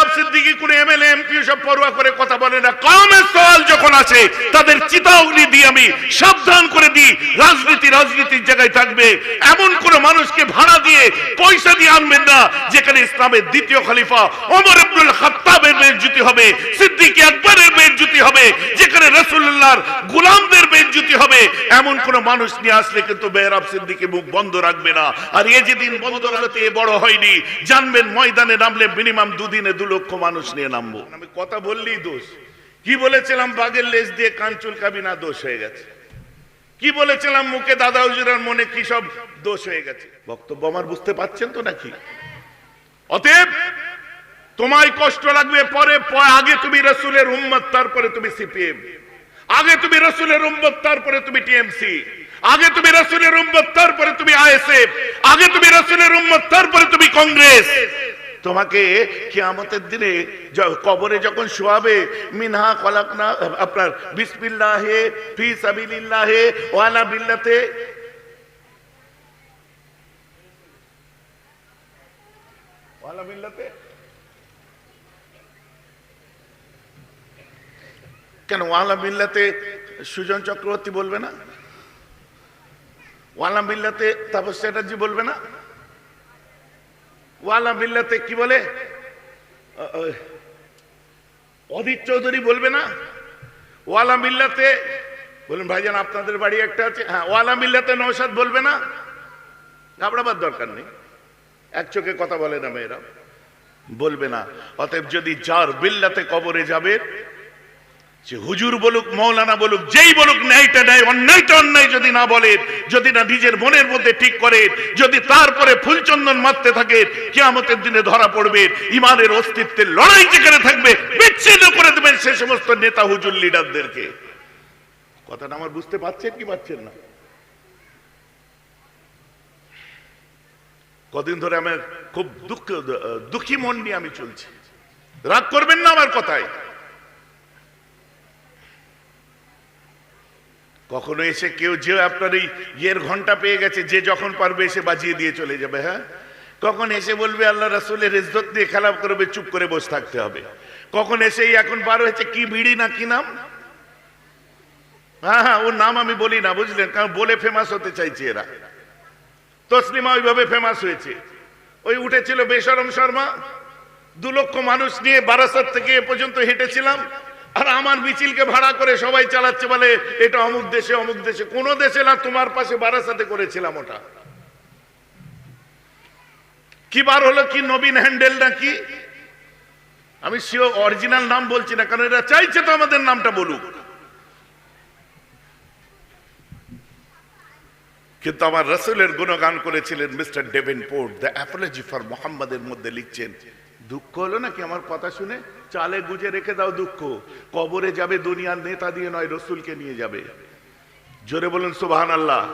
মেহরাব সিদ্দিকী কোন MLA, MP সব পড়ুয়া করে কথা বলে না। কমের সওয়াল যখন হবে এমন কোন মানুষ নিয়ে আসলে কিন্তু মেহরাব সিদ্দিকী মুখ বন্ধ রাখবে না। আর এ যেদিন বন্ধ রাখতে বড় হয়নি, জানবেন ময়দানে নামলে মিনিমাম দুদিনে দু লক্ষ মানুষ নিয়ে নামবো। আমি কথা বললেই দোষ। কি বলেছিলাম বাগের লেজ দিয়ে কাঞ্চুল কাবিনা দোষ হয়ে গেছে। কি বলেছিলাম, মুখে দাদা হুজুরের মনে কি সব দোষ হয়ে গেছে? বক্তব্য আমার বুঝতে পাচ্ছেন তো নাকি? অতএব, তোমায় কষ্ট লাগবে পরে, আগে তুমি রসুলের উম্মত, তারপরে তুমি সিপিএম। আগে তুমি রসুলের উম্মত, তারপরে তুমি টিএমসি। আগে তুমি রসুলের উম্মত, তারপরে তুমি আইএসএফ। আগে তুমি রসুলের উম্মত, তারপরে তুমি কংগ্রেস। তোমাকে কিয়ামতের দিনে কবরে যখন শোয়াবে, মিনহা কলাকনা আপনার বিসমিল্লাহে, ফি সাবিলিল্লাহে ওয়ালা বিল্লাতে ওয়ালা বিল্লাতে। কেন ওয়ালা বিল্লাতে সুজন চক্রবর্তী বলবে না? ওয়ালা বিল্লাতে তাপস চ্যাটার্জি বলবে না? ওয়ালা বিল্লাতে কি বলে? অধীর চৌধুরী বলবে না? ওয়ালা মিল্লাতে, বলুন ভাইজান, আপনাদের বাড়ি একটা আছে? হ্যাঁ ওয়ালা মিল্লাতে নৌসাদ বলবে না? ঘাবড়াবার দরকার নেই। এক চোখে কথা বলে না মেয়েরা। বলবে না। অতএব যদি যার বিল্লাতে কবরে যাবে সে হুজুর বলুক, মৌলানা বলুক, যেই বলুক ন্যায়টা ন্যায় অন্যায়টা অন্যায় যদি না বলে, যদি না নিজের মনের মধ্যে ঠিক করে, যদি তারপরে ফুলচন্দন মারতে থাকে, কিয়ামতের দিনে ধরা পড়বে, ইমানের অস্তিত্বের লড়াই যেখানে থাকবে, বিচ্ছিন্ন করে দেবেন সে সমস্ত নেতা হুজুর লিডারদেরকে। কথাটা আমার বুঝতে পারছেন কি পাচ্ছেন না? কদিন ধরে আমার খুব দুঃখ, দুঃখী মন নিয়ে আমি চলছি। রাগ করবেন না আমার কথায়? কখনো এসে কেউ যে আপনার এই ইয়ের ঘণ্টা পেয়ে গেছে, যে যখন পারবে এসে বাজিয়ে দিয়ে চলে যাবে হ্যাঁ? কখন এসে বলবে, আল্লাহ রাসুলের ইজ্জত দিয়ে খেলাপ করবে, চুপ করে বসে থাকতে হবে। কখন এসে এখন বার হয়েছে, কি বিড়ি না কি নাম? হ্যাঁ হ্যাঁ ওর নাম আমি বলি না, বুঝলেন? কারণ বলে ফেমাস হতে চাইছে এরা। তসলিমা ওইভাবে ফেমাস হয়েছে। ওই উঠেছিল বেসরম শর্মা। দু লক্ষ মানুষ নিয়ে বারাসাত থেকে এ পর্যন্ত হেঁটেছিলাম। আর আমার মিছিলকে ভাড়া করে সবাই চালাচ্ছে বলে, এটা অমুক দেশে অমুক দেশে। কোন দেশে না, তোমার পাশে বারাসাতে করেছিলাম ওটা। কি বার হলো, কি নবীন হ্যান্ডেল নাকি আমি সিও অরিজিনাল নাম বলছি না, কারণ এরা চাইছে তো আমাদের নামটা বলুক। কিন্তু আমার রসুলের গুণগান করেছিলেন mister Davenport the apology for মোহাম্মদের মধ্যে লিখছেন। দুঃখ হলো নাকি আমার কথা শুনে? চালে গুজে রেখে দাও দুঃখ। কবরে যাবে দুনিয়ার নেতা দিয়ে নয়, রসুলকে নিয়ে যাবে। জোরে বলুন সুবহান আল্লাহ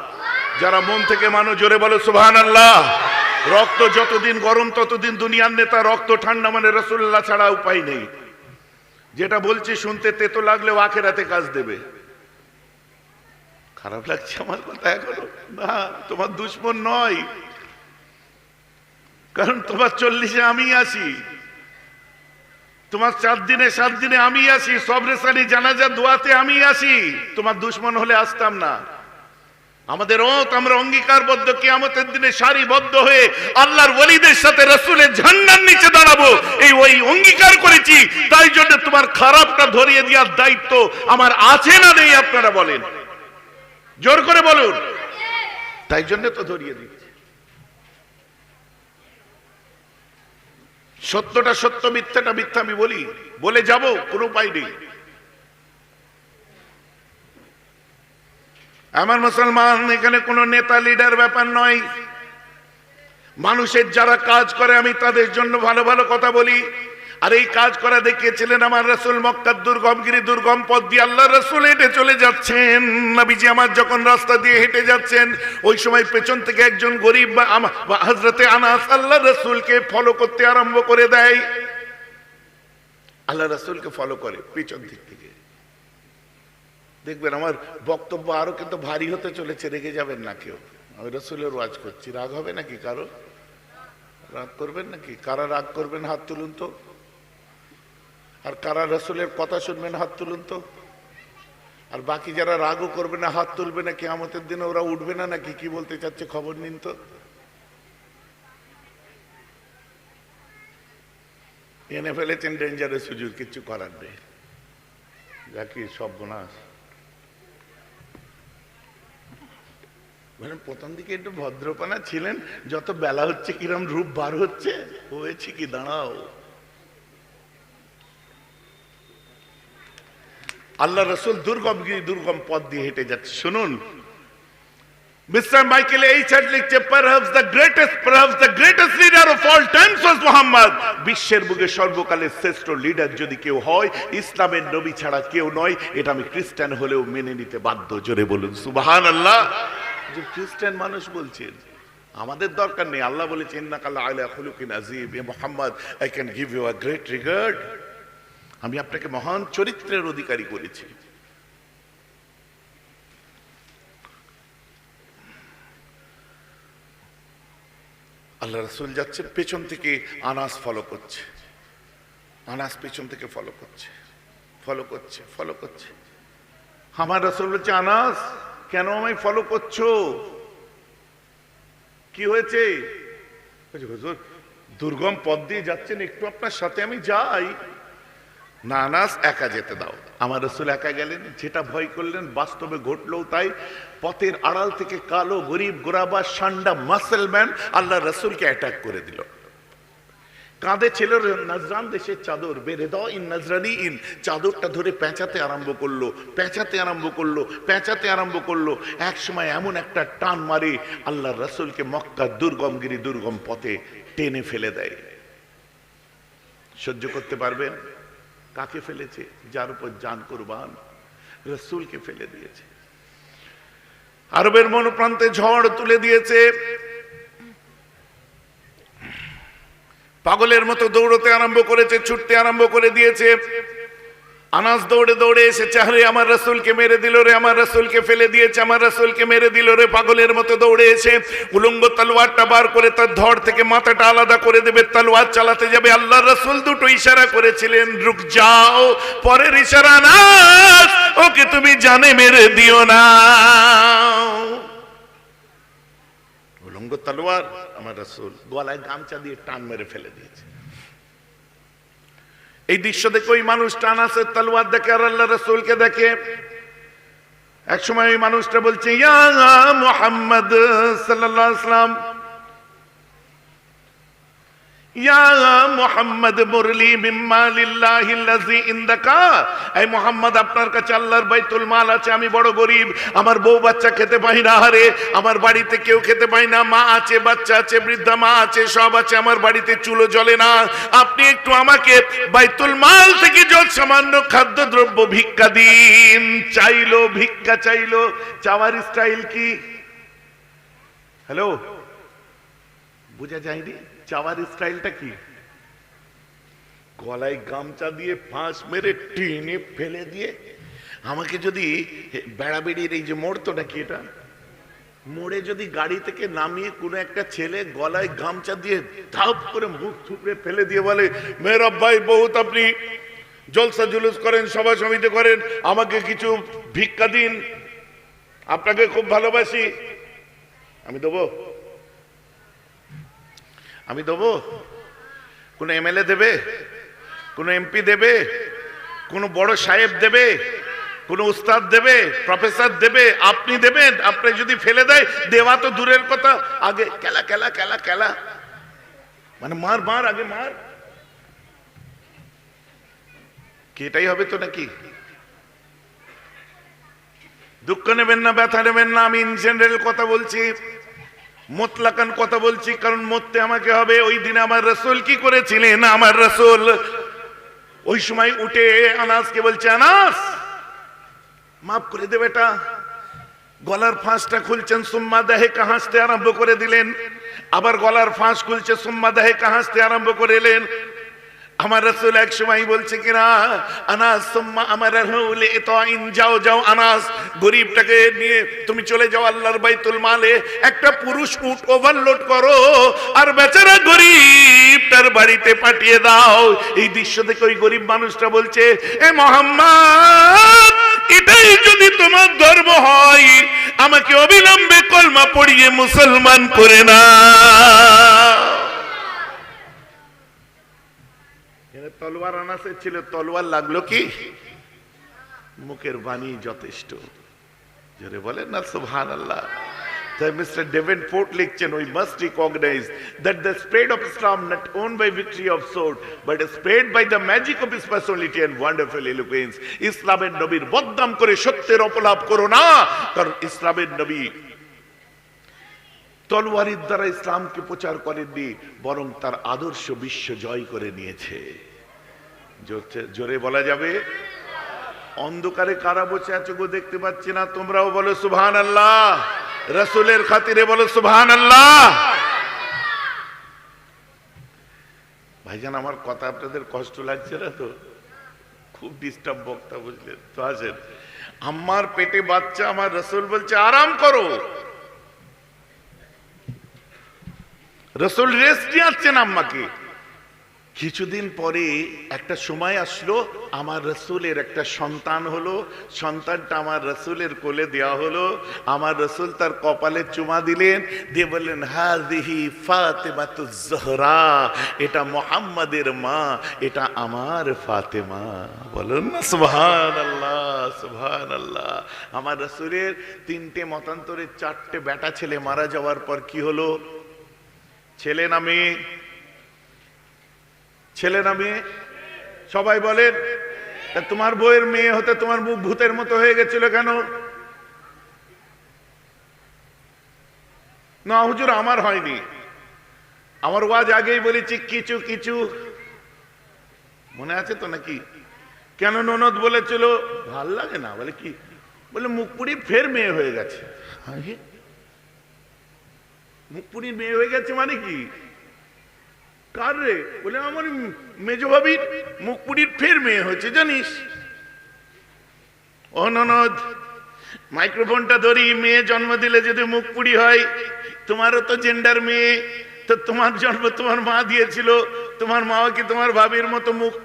যারা মন থেকে মানো, জোরে বলো সুবহান আল্লাহ রক্ত যতদিন গরম, ততদিন দুনিয়ার নেতা। রক্ত ঠান্ডা মানে রসুল্লাহ ছাড়া উপায় নেই। যেটা বলছি শুনতে তেতো লাগলেও আখেরাতে কাজ দেবে। খারাপ লাগছে আমার কথা এখনও? না, তোমার দুশ্মন নয়। কারণ তোমার চল্লিশে আমি আসি তোমার চার দিনে, সাত দিনে আমি আসি সবরেসানি জানাজা দোয়াতে আমি আসি তোমার দুশ্মন হলে আসতাম না। আমাদের অত আমরা অঙ্গীকারবদ্ধ কিয়ামতের দিনে সারিবদ্ধ হয়ে আল্লাহর ওলিদের সাথে রসুলের ঝান্ডার নিচে দাঁড়াবো। এই ওই অঙ্গীকার করেছি, তাই জন্য তোমার খারাপটা ধরিয়ে দেওয়ার দায়িত্ব আমার আছে না নেই, আপনারা বলেন। জোর করে বলুন। তাই জন্য তো ধরিয়ে দিচ্ছি সত্যটা সত্য, মিথ্যাটা মিথ্যা আমি বলি। বলে যাব, কোনো উপায় নেই। আমার মুসলমান, এখানে কোনো নেতা লিডার ব্যাপার নয়। মানুষের যারা কাজ করে, আমি তাদের জন্য ভালো ভালো কথা বলি। আর এই কাজ করা দেখিয়েছিলেন আমার রসুল মক্কার দুর্গম গিরি দুর্গম পথ দিয়ে আল্লাহ রসুল হেঁটে চলে যাচ্ছেন। নবীজি আমার যখন রাস্তা দিয়ে হেঁটে যাচ্ছেন, ওই সময় পেছন থেকে একজন গরিব বা হজরতে আনাস আল্লাহ রসুলকে ফলো করতে আরম্ভ করে দেয়। আল্লাহ রসুলকে ফলো করে পেছন দিক থেকে। দেখবেন আমার বক্তব্য আরও কিন্তু ভারী হতে চলেছে, রেগে যাবেন না কেউ। আমি রসুলের ওয়াজ করছি। রাগ হবে নাকি কারও? রাগ করবেন নাকি? কারা রাগ করবেন? হাত তুলুন তো। আর কারা রসুলের কথা শুনবেন হাত তুলুন তো? আর বাকি যারা রাগও করবে না, হাত তুলবে না, কেয়ামতের দিনে ওরা উঠবে না নাকি? কি বলতে চাচ্ছে খবর নিন তো। এনে ফেলেছেন ডেঞ্জারের সুযোগ কিছু করার নেই। যা কি সব বোনাস মানে প্রথম দিকে একটু ভদ্রপানা ছিলেন, যত বেলা হচ্ছে, কিরম রূপ বার হচ্ছে, হয়েছে কি? দাঁড়াও। আল্লাহ রসুল দুর্গম গিরি দুর্গম পথ দিয়ে হেঁটে যাচ্ছে। শুনুন। মিস্টার মাইকেল এইচার লিখছে perhaps the greatest perhaps the greatest leader of all times was Muhammad বিশ্বের বুকে সর্বকালের শ্রেষ্ঠ লিডার যদি কেউ হয়, ইসলামের নবী ছাড়া কেউ নয়। এটা আমি খ্রিস্টান হলেও মেনে নিতে বাধ্য। জোরে বলুন, সুবহানাল্লাহ। যে খ্রিস্টান মানুষ বলছেন, আমাদের দরকার নেই। আল্লাহ বলেছেন না কাল্লা আলা খুলুকিন আজিব এ Mohammad I can give you a great regard আমি আপনাকে মহান চরিত্রের অধিকারী করেছি। আল্লাহ রসুল যাচ্ছে, পেছন থেকে আনাস ফলো করছে। আনাস পেছন থেকে ফলো করছে। ফলো করছে ফলো করছে। আমার রসুল বলছে, আনাস, কেন আমায় ফলো করছ? কি হয়েছে? হুজুর, দুর্গম পথ দিয়ে যাচ্ছেন, একটু আপনার সাথে আমি যাই। না আনাস একা যেতে দাও। আমার রসুল একা গেলেন, যেটা ভয় করলেন বাস্তবে ঘটলো তাই। পথের আড়াল থেকে কালো, গরিব গোরাবা সান্ডা, মাসেলম্যান আল্লাহ রসুলকে অ্যাটাক করে দিল। কাঁধে ছিল নজরান দেশের চাদর বেড়ে দাও ইন নজরানি ইন। চাদরটা ধরে পেঁচাতে আরম্ভ করল, পেঁচাতে আরম্ভ করল, পেঁচাতে আরম্ভ করল। এক সময় এমন একটা টান মারে, আল্লাহ রসুলকে মক্কার দুর্গমগিরি দুর্গম পথে টেনে ফেলে দেয়। সহ্য করতে পারবেন? কাকে ফেলেছে? যার উপর যান কোরবান। রসুলকে ফেলে দিয়েছে। আরবের মনোপ্রান্তে ঝড় তুলে দিয়েছে। পাগলের মতো দৌড়তে আরম্ভ করেছে, ছুটতে আরম্ভ করে দিয়েছে। আনাস দৌড়ে দৌড়ে এসেছে আরে আমার রসুলকে মেরে দিল রে, আমার রসুলকে ফেলে দিয়েছে, আমার রসুলকে মেরে দিল রে, পাগলের মতো দৌড়ে এসে উলঙ্গ তলোয়ারটা বার করে তার ধর থেকে মাথাটা আলাদা করে দেবে, তলোয়ার চালাতে যাবে। আল্লাহ রসুল দুটো ইশারা করেছিলেন রুক যাও, পরের ইশারা আনাস, ওকে তুমি জানে মেরে দিও না। উলঙ্গ তলোয়ার আমার রসুল, গলায় গামছা দিয়ে টান মেরে ফেলে দিয়েছে। এই দৃশ্য দেখে ওই মানুষ টান আছে, তালুয়ার দেখে আর আল্লাহ রসুলকে দেখে। এক সময় ওই মানুষটা বলছে, ইয়া মোহাম্মদ সাল্লাহ আলাইহি সাল্লাম ইয়া মোহাম্মদ মুরলি মিম্মা লিল্লাহি আল্লাযী ইনদাকা এই মোহাম্মদ আপনার বাইতুল মাল আছে, আমি বড় গরিব। আমার বউ বাচ্চা খেতে পাই না আমার বাড়িতে কেউ খেতে না, মা আছে, বাচ্চা আছে, বৃদ্ধা মা আছে, সব আছে, আমার বাড়িতে চুলো জ্বলে না। আপনি একটু আমাকে বাইতুল মাল থেকে যত সামান্য খাদ্যদ্রব্য ভিক্ষা দিন। চাইলো, ভিক্ষা চাইলো। চাওয়ার স্টাইল কি? হ্যালো? বোঝা যায়নি? চাওয়ার স্টাইলটা কি? গলায় গামছা দিয়ে ফাঁস মেরে টেনে ফেলে দিয়ে আমাকে যদি বেড়াবেড়ির এই যে মোড় তো নাকি এটা? মোড়ে যদি গাড়ি থেকে নামিয়ে কোনো একটা ছেলে গলায় গামছা দিয়ে ধাপ করে মুখ থুপড়ে ফেলে দিয়ে বলে মেয়ের ভাই, বহুত আপনি জলসা জুলুস করেন, সভা সমিতি করেন, আমাকে কিছু ভিক্ষা দিন। আপনাকে খুব ভালোবাসি। আমি দেবো? আমি দেবো। কোন এমএলএ দেবে? কোন এমপি দেবে? কোন বড় সাহেব দেবে? কোন উস্তাদ দেবে? প্রফেসর দেবে? আপনি দেবেন? আপনি যদি ফেলে দেয়, দেওয়া তো দূরের কথা। আগে কেলা কেলা কেলা কেলা মানে মার মার, আগে মার। কি এটাই হবে তো নাকি? দুঃখ নেবেন না, ব্যথা নেবেন না। আমি ইন জেনারেল কথা বলছি। মোতলাকান কথা বলছি, কারণ মরতে আমাকে হবে। ওই দিন আমার রসুল কি করেছিলেন? আমার রসুল ওই সময় উঠে আনাসকে বলছে, আনাস, মাফ করে দে বেটা। গলার ফাঁসটা খুলছেন, সুম্মা দেহে হাসতে আরম্ভ করে দিলেন। আবার গলার ফাঁস খুলছে, সুম্মা দেহে হাসতে আরম্ভ করে এলেন আমার রসুল এক সময় বলছে কিনা আনাস, সুম্মা আমার রাহুলে ইতাইন, যাও যাও, আনাস, গরিবটাকে নিয়ে তুমি চলে যাও আল্লাহর বাইতুল মালে। একটা পুরুষ উট ওভারলোড করো আর বেচারা গরিবটার বাড়িতে পাঠিয়ে দাও। এই দৃশ্য দেখে ওই গরিব মানুষটা বলছে, এ মোহাম্মদ, এটাই যদি তোমার ধর্ম হয়, আমাকে অবিলম্বে কলমা পড়িয়ে মুসলমান করে না তলোয়ার আনাসে ছিল, তলোয়ার লাগল কি? মুখের বাণী যথেষ্ট। জোরে বলেন না সুবহান আল্লাহ মিস্টার ডেভেন ফোর্ট লিখছেন we must recognise that the spread of Islam not won by victory of sword but spread by the magic of his personality and wonderful eloquence ইসলামের নবীর বদনাম করে সত্যের অপলাপ করো না। কারণ ইসলামের নবী তলোয়ারির দ্বারা ইসলামকে প্রচার করেননি, বরং তার আদর্শ বিশ্ব জয় করে নিয়েছে। জোরে বলা যাবে। অন্ধকারে কারা বসে আছো গো দেখতে পাচ্ছি না, তোমরাও বলো সুবহান আল্লাহ রসুলের খাতিরে বলো সুবহান আল্লাহ ভাইজান, আমার কথা আপনাদের কষ্ট লাগছে না তো? খুব ডিস্টার্ব বক্তা বুঝলেন, তো আসেন। আমার পেটে বাচ্চা, আমার রসুল বলছে, আরাম করো। রসুল রেস্ট নিয়ে আসছেন আম্মাকে। কিছুদিন পরে একটা সময় আসলো, আমার রসুলের একটা সন্তান হলো, সন্তানটা আমার রসুলের কোলে দেওয়া হলো, আমার রসুল তার কপালে চুমা দিলেন, দিয়ে বললেন হাদিহি ফাতেমাতু জহরা এটা মোহাম্মদের মা, এটা আমার ফাতেমা। বলুন না সুবহান আল্লাহ সুবহান আল্লাহ আমার রসুলের তিনটে মতান্তরে চারটে বেটা ছেলে মারা যাওয়ার পর কি হলো? ছেলে না মেয়ে ছেলে না মেয়ে? সবাই বলেন তোমার বইয়ের মেয়ে হতে তোমার মুখ ভূতের মতো হয়ে গেছিল কেন? না হুজুর আমার হয়নি। আমার ওয়াজ আগেই বলেছি কিছু কিছু। মনে আছে তো নাকি? কেন ননদ বলেছিল ভালো লাগে না। বলে কি? বলে মুখপুরি ফের মেয়ে হয়ে গেছে। আরে, মুখপুরির মেয়ে হয়ে গেছে মানে কি? কার বলে, আমার মেজ ভাবির মুখপুরির ফের মেয়ে হয়েছে, জানিস? ও ননদ মাইক্রোফোনটা ধরি, মেয়ে জন্ম দিলে যদি মুখপুরি হয়, তোমারও তো জেন্ডার মেয়ে। তো তোমার জন্ম তোমার মা দিয়েছিল, তোমার মাও কি তোমার ভাবির মতো মুখ?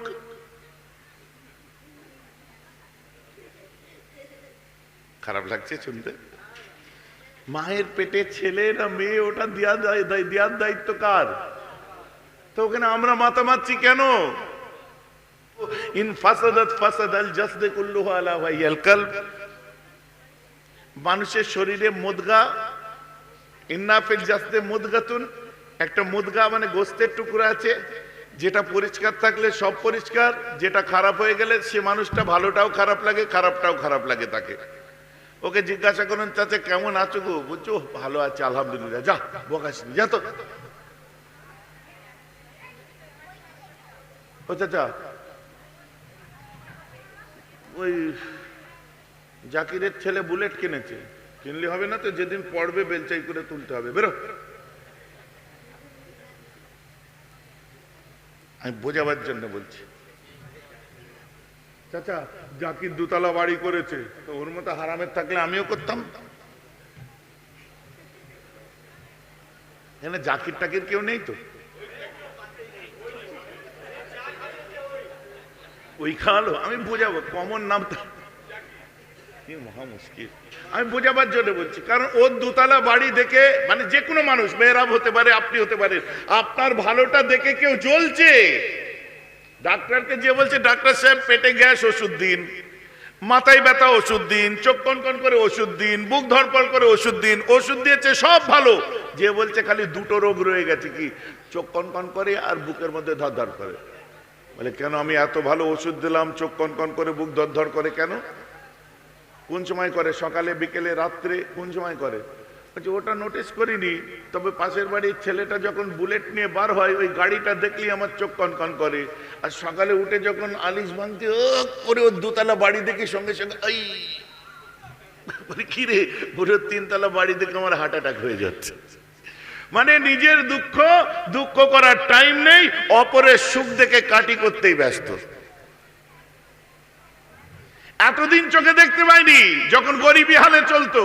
খারাপ লাগছে শুনতে? মায়ের পেটে ছেলে না মেয়ে, ওটা দেওয়ার দায়িত্ব কার? তো ওখানে আমরা মাথা মারছি কেন? ইন ফাসাদাত ফাসাদাল জাসদে কুল্লুহু আলা ওয়াহিয়াল কলব। মানুষের শরীরে মুদগা, ইন্না ফিল জাসদে মুদগাতুন। একটা মুদগা মানে গোস্তের টুকরা আছে, যেটা পরিষ্কার থাকলে সব পরিষ্কার, যেটা খারাপ হয়ে গেলে সে মানুষটা ভালোটাও খারাপ লাগে, খারাপটাও খারাপ লাগে তাকে। ওকে জিজ্ঞাসা করুন, চাচা কেমন আছো গো? বুঝছ ভালো আছে, আলহামদুলিল্লাহ। যা বকাসনি যা তো। ও চাচা, ওই জাকিরের ছেলে বুলেট কিনেছে। কিনলে হবে না তো, যেদিন পড়বে বেলচাই করে তুলতে হবে। বেরো। আমি বোঝাবার জন্য বলছি। চাচা, জাকির দুতলা বাড়ি করেছে, তো ওর মতো হারামের থাকলে আমিও করতাম। এখানে জাকির টাকির কেউ নেই তো? ওই খাওয়ালো আমি বোঝাবো, কমন নাম কি মহা মুশকিল। আমি বোঝাবার জন্য বলছি, কারণ ওর দুতলা বাড়ি দেখে মানে যে কোনো মানুষ মেয়েরাব হতে পারে, আপনি হতে পারেন, আপনার ভালোটা দেখে কেউ জ্বলছে। ডাক্তারকে যে বলছে, ডাক্তার সাহেব, পেটে গ্যাস, ওষুধ দিন। মাথায় ব্যথা, ওষুধ দিন। চোখ কনকন করে ওষুধ দিন। বুক ধরপড় করে ওষুধ দিন। ওষুধ দিয়েছে, সব ভালো। যে বলছে, খালি দুটো রোগ রয়ে গেছে কি? চোখ কনকন করে আর বুকের মধ্যে ধর ধর করে। বলে, কেন আমি এত ভালো ওষুধ দিলাম, চোখ কনকন করে, বুক ধর ধর করে, কেন? কোন সময় করে? সকালে, বিকেলে, রাত্রে, কোন সময় করে? বলছে, ওটা নোটিস করিনি, তবে পাশের বাড়ির ছেলেটা যখন বুলেট নিয়ে বার হয়, ওই গাড়িটা দেখলেই আমার চোখ কনকন করে। আর সকালে উঠে যখন আলিশ ভাঙতে ও করে ওর দুতলা বাড়ি দেখে, সঙ্গে সঙ্গে এই কি রে, পুরো তিনতলা বাড়ি দেখে আমার হার্ট অ্যাটাক হয়ে যাচ্ছে। মানে নিজের দুঃখ দুঃখ করার টাইম নেই, অপরের সুখ দেখে কাটি করতেই ব্যস্ত। এতদিন চোখে দেখতে পাইনি, যখন গরিবী হালে চলতো।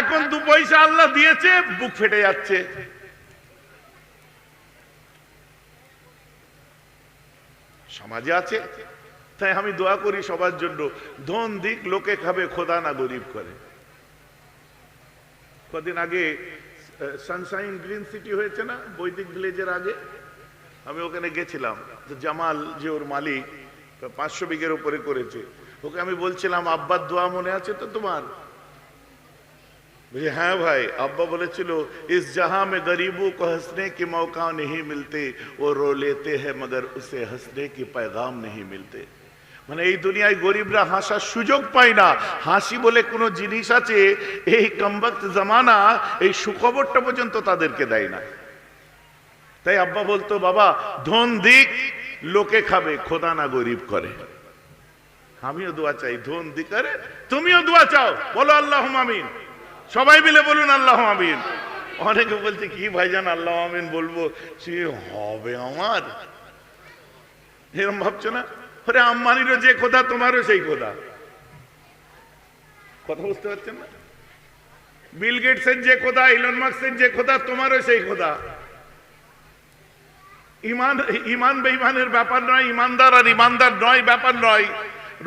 এখন দু পয়সা আল্লাহ দিয়েছে, বুক ফেটে যাচ্ছে। সমাজে আছে, তাই আমি দোয়া করি সবার জন্য, ধন দিক, লোকে খাবে, খোদা না গরিব করে। কদিন আগে সানশাইন গ্রিন সিটি হয়েছে না বৈদিক ভিলেজের আগে আমি ওখানে গেছিলাম তো জামাল যে ওর মালিক পাঁচশো বিঘের উপরে করেছে ওকে আমি বলছিলাম আব্বার দোয়া মনে আছে তো তোমার বলছি হ্যাঁ ভাই আব্বা বলেছিল ইস जहां में गरीबों को हंसने के मौका नहीं मिलते वो रो लेते हैं मगर उसे हंसने की पैगाम नहीं मिलते মানে এই দুনিয়ায় গরিবরা হাসার সুযোগ পায় না। হাসি বলে কোনো জিনিস আছে, এই কমবক্ত জামানা, এই সুখবরটা পর্যন্ত তাদেরকে দেয় না। তাই আব্বা বলতো, বাবা, ধন দিক, লোকে খাবে, খোদা না গরিব করে। আমিও দোয়া চাই, ধন দিক, আরে তুমিও দোয়া চাও, বলো আল্লাহ আমিন। সবাই মিলে বলুন আল্লাহ আমিন। অনেকে বলছে, কি ভাইজান আল্লাহ আমিন বলব? সে, হবে আমার। এরম ভাবছ না? ওরে আম্মানিরও যে খোদা তোমারও সেই খোদা কথা বুঝতে পারছেন না? বিল গেটসের যে খোদা ইলন মার্কসের যে খোদা তোমারও সেই খোদা ইমান ইমান ব্যাপার নয়, ইমানদার আর ইমানদার নয়, ব্যাপার নয়।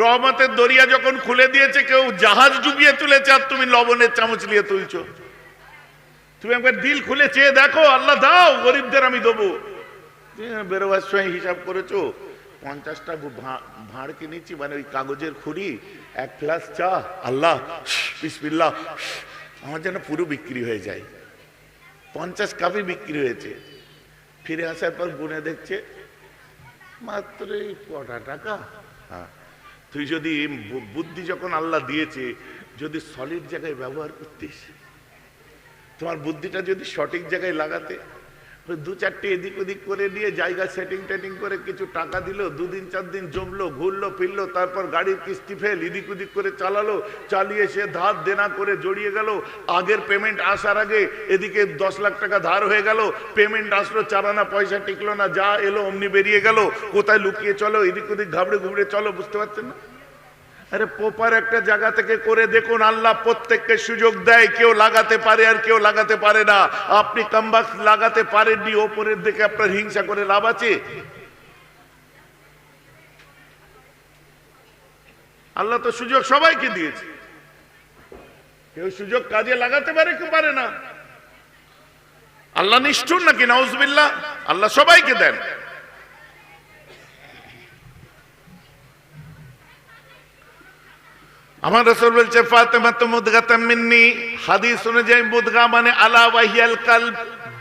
রহমতের দরিয়া যখন খুলে দিয়েছে, কেউ জাহাজ ডুবিয়ে তুলেছে, আর তুমি লবণের চামচ নিয়ে তুলছো। তুমি একবার দিল খুলে চেয়ে দেখো, আল্লাহ দাও, গরিবদের আমি দেবো। বেরোবার সময় হিসাব করেছ পঞ্চাশটা ভাঁড় কিনেছি মানে ওই কাগজের খুঁড়ি, এক গ্লাস চা, আল্লাহ বিসমিল্লাহ আমার যেন পুরো বিক্রি হয়ে যায়। পঞ্চাশ কাপই বিক্রি হয়েছে। ফিরে আসার পর গুনে দেখছে, মাত্র এই কটা টাকা। হ্যাঁ তুই যদি বুদ্ধি যখন আল্লাহ দিয়েছে, যদি সলিড জায়গায় ব্যবহার করতিস, তোমার বুদ্ধিটা যদি সঠিক জায়গায় লাগাতে দু চারটে এদিক ওদিক করে নিয়ে জায়গা সেটিং টেটিং করে কিছু টাকা দিল, দুদিন চার দিন জমলো, ঘুরলো, ফিরলো, তারপর গাড়ির কিস্তি ফেল, এদিক ওদিক করে চালালো, চালিয়ে সে ধার দেনা করে জড়িয়ে গেল। আগের পেমেন্ট আসার আগে এদিকে দশ লাখ টাকা ধার হয়ে গেল পেমেন্ট আসলো, চারানা পয়সা টিকলো না, যা এলো অমনি বেরিয়ে গেল। কোথায় লুকিয়ে চলো, এদিক ওদিক ঘাবড়ে ঘুবড়ে চলো, বুঝতে পারছেন না? আরে পোপার একটা জায়গা থেকে করে দেখুন, আল্লাহ প্রত্যেককে সুযোগ দেয়, কেউ লাগাতে পারে আর কেউ লাগাতে পারে না। আপনি কামবাক্স লাগাতে পারেননি, ওপরের দিকে আপনার হিংসা করে লাভ আছে? আল্লাহ তো সুযোগ সবাইকে দিয়েছে। কেউ সুযোগ কাজে লাগাতে পারে কেউ পারে না? আল্লাহ নিষ্ঠুর নাকি? নাউজবিল্লাহ। আল্লাহ সবাইকে দেন। আমার রসুল বলছে, ফাতেমা তো মুদগাতাম মিন্নি। হাদিস অনুযায়ী মুদগা মানে আলা ওয়াহিয়াল কাল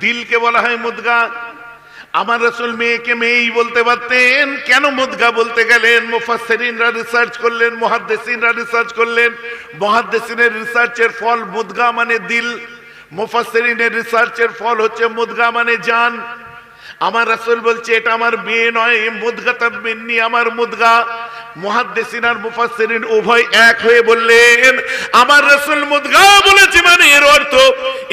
দিলকে বলা হয় মুদগা। আমার রসুল মেয়েকে মেয়েই বলতে পারতেন, কেন মুদগা বলতে গেলেন? মুফাসসিরিনরা রিসার্চ করলেন, মুহাদ্দিসিনরা রিসার্চ করলেন। মুহাদ্দিসিনের রিসার্চের ফল মুদগা মানে দিল, মুফাসসিরিনের রিসার্চের ফল হচ্ছে মুদগা মানে জান। আমার রাসূল বলছে এটা আমার মেয়ে নয় মুদগাতা মিন্নি আমার মুদগা। মুহাদ্দিসিন আর উভয় এক হয়ে বললেন আমার রাসূল মুদগা বলেছে মানে এর অর্থ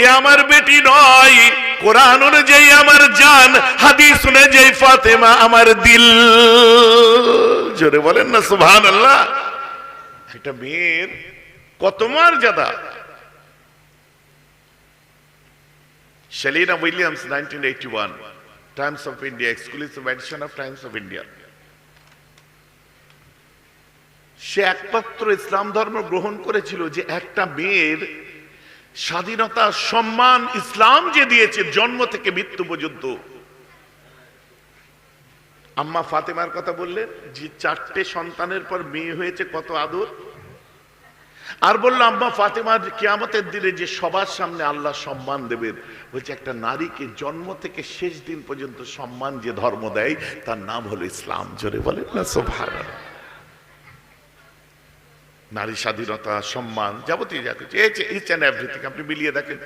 এ আমার বেটি নয়। কোরআন অনুযায়ী আমার জান হাদিস অনুযায়ী ফাতেমা আমার দিল। জোরে বলেন না সুবহানাল্লাহ। এটা মেয়ের কত মর্যাদা Shalina Williams, 1981, Times of India, exclusive edition of Times of India. সে একমাত্র ইসলাম ধর্ম গ্রহণ করেছিল যে একটা মেয়ের স্বাধীনতা সম্মান ইসলাম যে দিয়েছে জন্ম থেকে মৃত্যু পর্যন্ত আম্মা ফাতেমার কথা বললেন যে চারটে সন্তানের পর মেয়ে হয়েছে কত আদর আর বলল, আম্মা, ফাতেমার কিয়ামতের দিনে যে সবার সামনে আল্লাহ সম্মান দেবেন, বলছে, একটা নারীকে জন্ম থেকে শেষ দিন পর্যন্ত সম্মান যে ধর্ম দেয়, তার নাম হলো ইসলাম। জোরে বলেন না সোভার নারী স্বাধীনতা, সম্মান, যাবতীয় যা কিছু ইচ অ্যান্ড এভরিথিং আপনি মিলিয়ে দেখেন।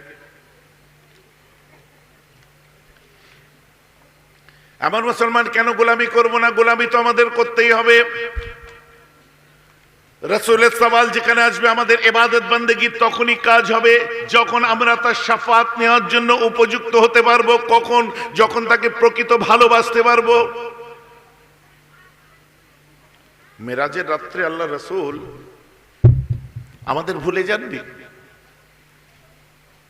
আমার মুসলমান কেন গোলামি করব না? গোলামি তো আমাদের করতেই হবে। রসুলের সওয়াল যেখানে আসবে আমাদের এবাদত বন্দেগী তখনই কাজ হবে যখন আমরা তার সাফাত নেওয়ার জন্য উপযুক্ত হতে পারবো কখন যখন তাকে প্রকৃত ভালোবাসতে পারবো মেরাজের রাত্রে আল্লাহ রসুল আমাদের ভুলে যাননি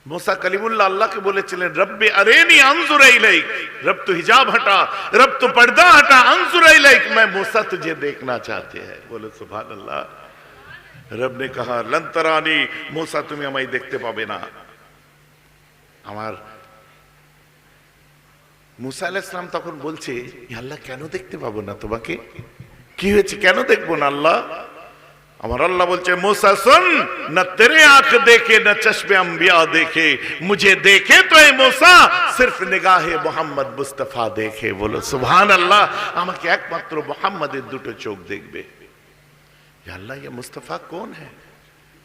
मूसा कलीमुल्ला अल्लाह के बोले चले रब्बे अरेनी अंजुर इलाइक रब तो हिजाब हटा रब तो पर्दा हटा अंजुर इलाइक मैं मूसा तुझे देखना चाहते हैं बोले सुभान अल्लाह রব নে কাহা, লন্তরানি, মোসা, তুমি আমায় দেখতে পাবে না। আমার মুসা আল ইসলাম তখন বলছে আল্লাহ, কেন দেখতে পাবো না তোমাকে? কি হয়েছে? কেন দেখব না আল্লাহ? আমার আল্লাহ বলছে, মোসা, শুন, না তেরে আঁখ দেখে, না চশমে আম্বিয়া দেখে। মুঝে দেখে তো এই মোসা, সির্ফ নিগাহে মোহাম্মদ মুস্তফা দেখে। বলো সুবহান আল্লাহ আমাকে একমাত্র মোহাম্মদের দুটো চোখ দেখবে। या अल्लाह ये मुस्तफा कौन है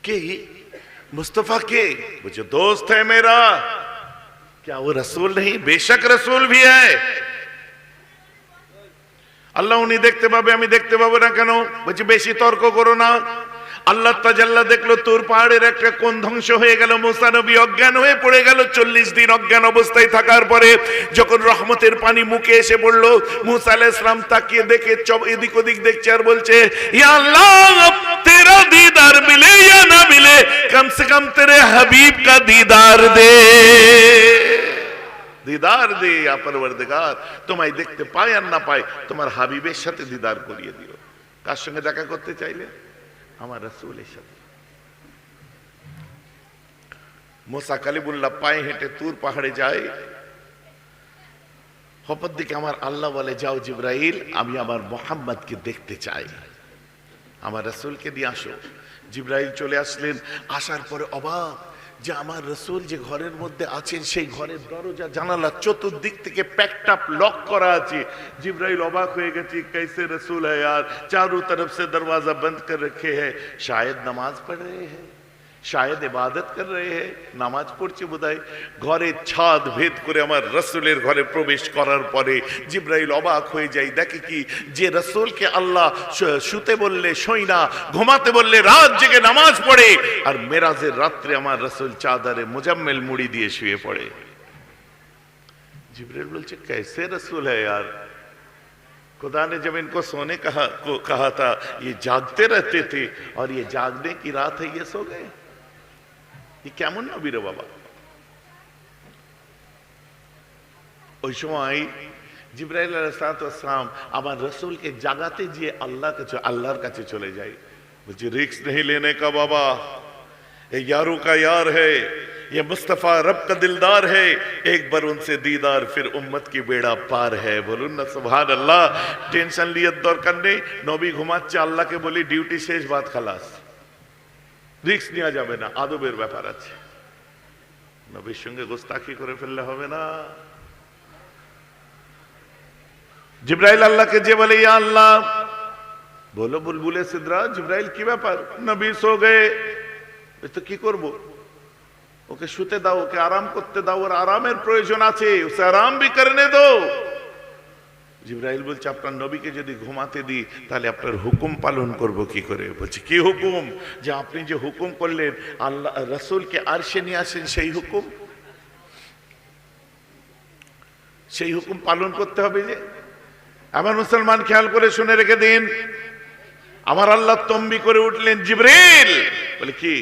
के मुस्तफा के वो जो दोस्त है मेरा क्या वो रसूल नहीं बेशक रसूल भी है আল্লাহ উনি দেখতে পাবে আমি দেখতে পাবো না কেন বলছি বেশি তর্ক করো না আল্লাহ তাজাল্লা দেখল তোর পাহাড়ের একটা কোন ধ্বংস হয়ে গেল। মুসা নবী অজ্ঞান হয়ে পড়ে গেল। চল্লিশ দিন অজ্ঞান অবস্থায় থাকার পরে যখন রহমতের পানি মুখে এসে পড়ল, মুসা আলাহ ইসলাম তাকিয়ে দেখে চব এদিক ওদিক দেখছে আর বলছে দিদার মিলে ইয়া না মিলে? কম সে কম তেরে হাবিব কা দিদার দে। দিদার দে পরওয়ারদিগার তোমায় দেখতে পায় আর না পায়, তোমার হাবিবের সাথে দিদার করিয়ে দিও। কার সঙ্গে দেখা করতে চাইলে? আমার রসুলের সাথে। মোসা কালিবুল্লাহ পায়ে হেঁটে তুর পাহাড়ে যায়। হপর দিকে আমার আল্লাহ বলে, যাও জিব্রাইল, আমি আমার মোহাম্মদকে দেখতে চাই। আমার রসুলকে দিয়ে আসো। জিব্রাইল চলে আসলেন। আসার পরে অবাক যে আমার রসুল যে ঘরের মধ্যে আছেন সেই ঘরের দরজা জানালা চতুর্দিক থেকে প্যাকটাপ লক করা আছে जिब्राइल অবাক হয়ে গেছে कैसे रसूल है यार चारों तरफ से दरवाजा बंद कर रखे हैं शायद नमाज पढ़ रहे हैं শায়দ ইবাদত কর রে নামাজ পড়ছে বোধহয় ঘরের ছাদ ভেদ করে আমার রসুলের ঘরে প্রবেশ করার পরে জিব্রাইল অবাক হয়ে যায় দেখে কি যে রসুলকে আল্লাহ শুতে বললে শই না ঘুমাতে বললে রাত জেগে নামাজ পড়ে আর মেরাজের রাত্রে আমার রসুল চাদারে মোজাম্মেল মুড়ি দিয়ে শুয়ে পড়ে জিব্রাইল বলছে কেসে রসুল হ্যাঁ আর খুদা নে जब इनको সোনে কাহা কাহা कहा জাগতে ये जागते रहते थे কি রাত जागने की रात है ই কেমন নবী রে বাবা? ওই সময় জিব্রাইল আলাহাম আমার রসুলকে জাগাতে গিয়ে আল্লাহ কাছে, আল্লাহর কাছে চলে যায়। বলছি, রিক্স নেই লেনে কা বাবা। এই ইয়ারু কা ইয়ার হে। ये मुस्तफ़ा रब का दिलदार है एक बार उनसे दीदार फिर उम्मत की बेड़ा पार है बोलून ना सुबहान अल्लाह টেনশন লিয়ে দরকার নেই। নবী ঘুমাচ্ছে, আল্লাহকে বলি, ডিউটি শেষ বাদ খালাস। রিস্ক নেওয়া যাবে না, আদবের ব্যাপার আছে। নবীর সঙ্গে গোস্তাখি করে ফেললে হবে না। জিব্রাইল আল্লাহকে যে বলে, ইয়া আল্লাহ, বলো বুলবুলে সিদ্রা, জিব্রাইল কি ব্যাপার? নবী, সো এ তো কি করব? ওকে শুতে দাও, ওকে আরাম করতে দাও, ওর আরামের প্রয়োজন আছে উসে আরাম ভি করনে দো। জিব্রাইল বলছে, আপনার নবীকে যদি ঘুমাতে দিই, তাহলে আপনার হুকুম পালন করব কি করে? বলছে, কি হুকুম? যে আপনি যে হুকুম করলেন, আল্লাহ, রসুলকে আর সে নিয়ে আসেন, সেই হুকুম? সেই হুকুম পালন করতে হবে যে? আমার মুসলমান খেয়াল করে শুনে রেখে দিন। আমার আল্লাহ তম্বি করে উঠলেন জিব্রেল বলে, কি?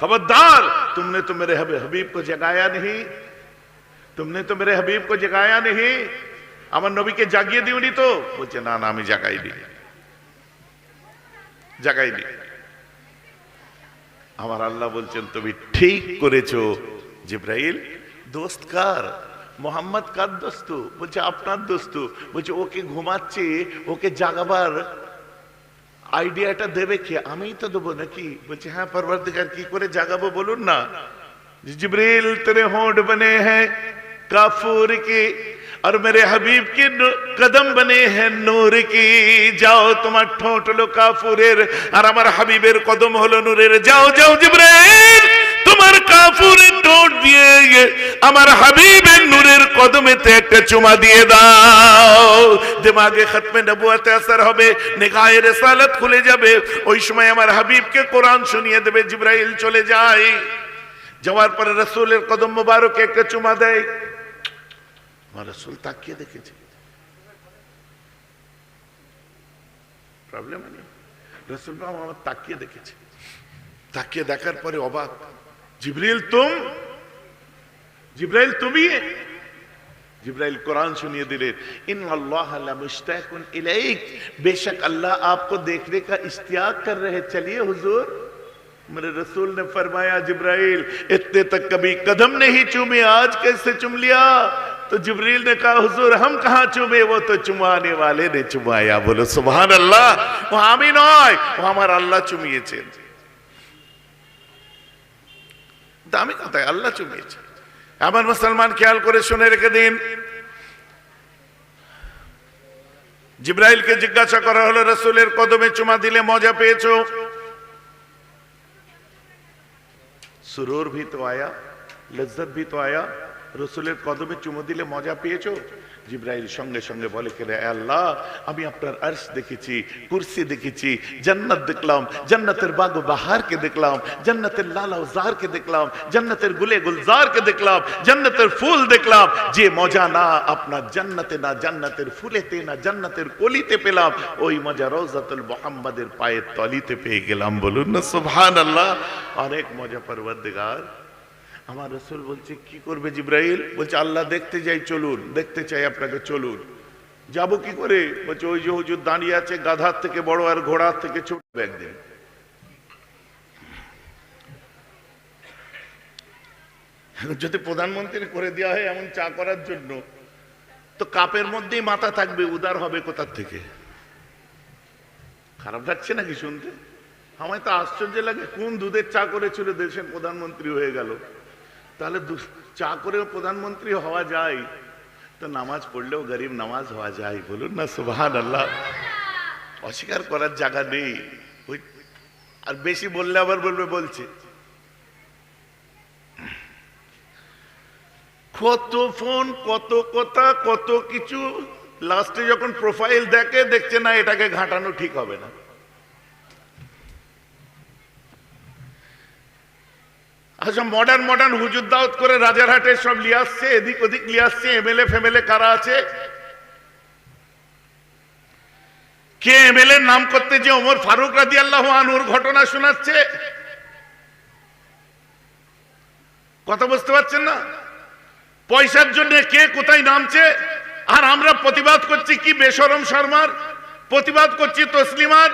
খবরদার! তুমনে তো মেরে হবীব কো জগায়া নেই তুমনে তো মেরে হবীব কো জগায়া নেই আমার নবীকে জাগিয়ে দিওনি তো? বলছে, না না, আমি জাগাই দিই। জাগাই দিই। আমার আল্লাহ বলছেন, তুমি ঠিক করেছ, জিব্রাইল। দোস্ত কার? মোহাম্মদ কার দোস্ত? বলছে, আপনার দোস্ত। বলছে, ওকে ঘুমাচ্ছে, ওকে জাগাবার আইডিয়াটা দেবে কে? আমিই তো দেবো নাকি? বলছে হ্যাঁ পরবর্তীকার, কি করে জাগাবো বলুন না? জিব্রিল তেরে হোঁট বনে হ্যাঁ কাফুর কে और मेरे हबीब के नु- कदम बने हैं नूर की যাও তোমার ঠোঁট হলো কাফুরের আর আমার হাবিবের কদম হলো নূরের যাও যাও জিব্রাইল তোমার তোমার কাফুরের ঠোঁট দিয়ে আমার হাবিবের নূরের কদমেতে একটা চুমা দিয়ে দাও দিমাগে খতমে নবুয়াতে আসর হবে নিগাহে রিসালাত খুলে যাবে ওই সময় আমার হাবিবকে কোরআন শুনিয়ে দেবে জিব্রাইল চলে যায় যাওয়ার পরে রসুলের কদম মোবারকে একটা চুমা দেয় আমার রসুল তাকিয়ে দেখেছে প্রবলেম নেই রসুল বাবা আমার তাকিয়ে দেখেছে তাকিয়ে দেখার পরে অবাক জিব্রাইল তুম जिब्राइल तुम ही है जिब्राइल कुरान सुनिए दिले इन अल्लाह मुश्ताकुन इलैक बेशक अल्लाह आपको देखने का इश्तियाक कर रहे हैं चलिए हुजूर मेरे रसूल ने फरमाया जिब्राइल इतने तक कभी कदम नहीं चूमे आज कैसे चुम लिया तो जिब्रील ने कहा हुजूर हम कहाँ चूमे वो तो चुमाने वाले ने चुमाया बोलो सुबहान अल्लाह वो আমি নয় ও আমার আল্লাহ চুমিয়েছেন দামি কথায় আল্লাহ চুমিয়েছে আমার মুসলমান খেয়াল করে শুনে রেখে দিন জিব্রাইলকে জিজ্ঞাসা করা হলো রসুলের কদমে চুমা দিলে মজা পেয়েছো সুরুর भी तो आया लज्जत भी तो आया রসুলের কদমে চুমো দিলে মজা পেয়েছ? জিব্রাইল সঙ্গে সঙ্গে বলে কে রে, আল্লাহ, আমি আপনার আরশ দেখেছি, কুরসি দেখেছি, জান্নাত দেখলাম, জান্নাতের বাগ বাহারকে দেখলাম, জান্নাতের লাল কে দেখলাম, জান্নাতের গুলে গুলজারকে দেখলাম, জান্নাতের ফুল দেখলাম, যে মজা না আপনার জান্নাতে না জান্নাতের ফুলেতে না জান্নাতের কলিতে পেলাম, ওই মজা রওজাতুল মোহাম্মদের পায়ের তলিতে পেয়ে গেলাম, বলুন না সুবহানাল্লাহ অনেক মজা পরবর্তীগার আমার রসুল বলছে, কি করবে জিব্রাইল? বলছে, আল্লাহ দেখতে যাই চলুন। দেখতে চাই আপনাকে, চলুন। যাব কি করে? বলছে, ওই যে হুজুর দাঁড়িয়ে আছে গাধার থেকে বড় আর ঘোড়ার থেকে ছোট একদিন যদি প্রধানমন্ত্রী করে দেওয়া হয় এমন চা করার জন্য, তো কাপের মধ্যেই মাথা থাকবে, উদার হবে কোথার থেকে? খারাপ লাগছে নাকি শুনতে? আমায় তো আশ্চর্য লাগে, কোন দুধের চা করেছিল দেশের প্রধানমন্ত্রী হয়ে গেল? তাহলে চা করেও প্রধানমন্ত্রী হওয়া যায়। তো নামাজ পড়লেও গরিব নামাজ হওয়া যায়, বলুন না সুবাহান আল্লাহ অস্বীকার করার জায়গা নেই। আর বেশি বললে আবার বলবে, বলছে। কত ফোন, কত কথা, কত কিছু। লাস্টে যখন প্রোফাইল দেখে, দেখছে না, এটাকে ঘাটানো ঠিক হবে না। আচ্ছা মডার্ন মডার্ন হুজুর দাওয়াত করে রাজারহাটে সব নিয়ে আসছে, এদিক ওদিক নিয়ে আসছে, এমএলএ ফেমেলে কারা আছে? কে এমএলএ নাম করতে যে ওমর ফারুক রাজি আল্লাহ আনুর ঘটনা শোনাচ্ছে? কথা বুঝতে পারছেন না? পয়সার জন্য কে কোথায় নামছে? আর আমরা প্রতিবাদ করছি কি বেসরম শর্মার? প্রতিবাদ করছি তসলিমার?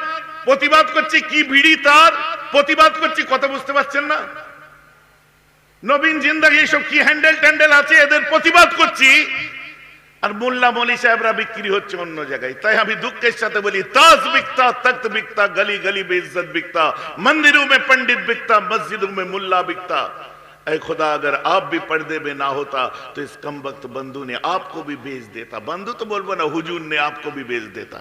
প্রতিবাদ করছি কি ভিড়ি তার? প্রতিবাদ করছি, কথা বুঝতে পারছেন না? নবীন জিন্দাগি এইসব কি হ্যান্ডেল ট্যান্ডেল আছে? এদের প্রতিবাদ করছি। আর মোল্লা মলি সাহেবরা বিক্রি হচ্ছে অন্য জায়গায়। তাই আমি দুঃখের সাথে বলি, তাজ বিকতা তক্ত বিকতা, গলি গলি বে ইজ্জত বিকতা মন্দিরোं में पंडित बिकता मस्जिदों में मुल्ला बिकता अरे खुदा अगर आप भी पर्दे में ना होता तो इस कम वक्त बंधु ने आपको भी भेज देता बंधु तो बोलबो ना हुजूर ने आपको भी भेज देता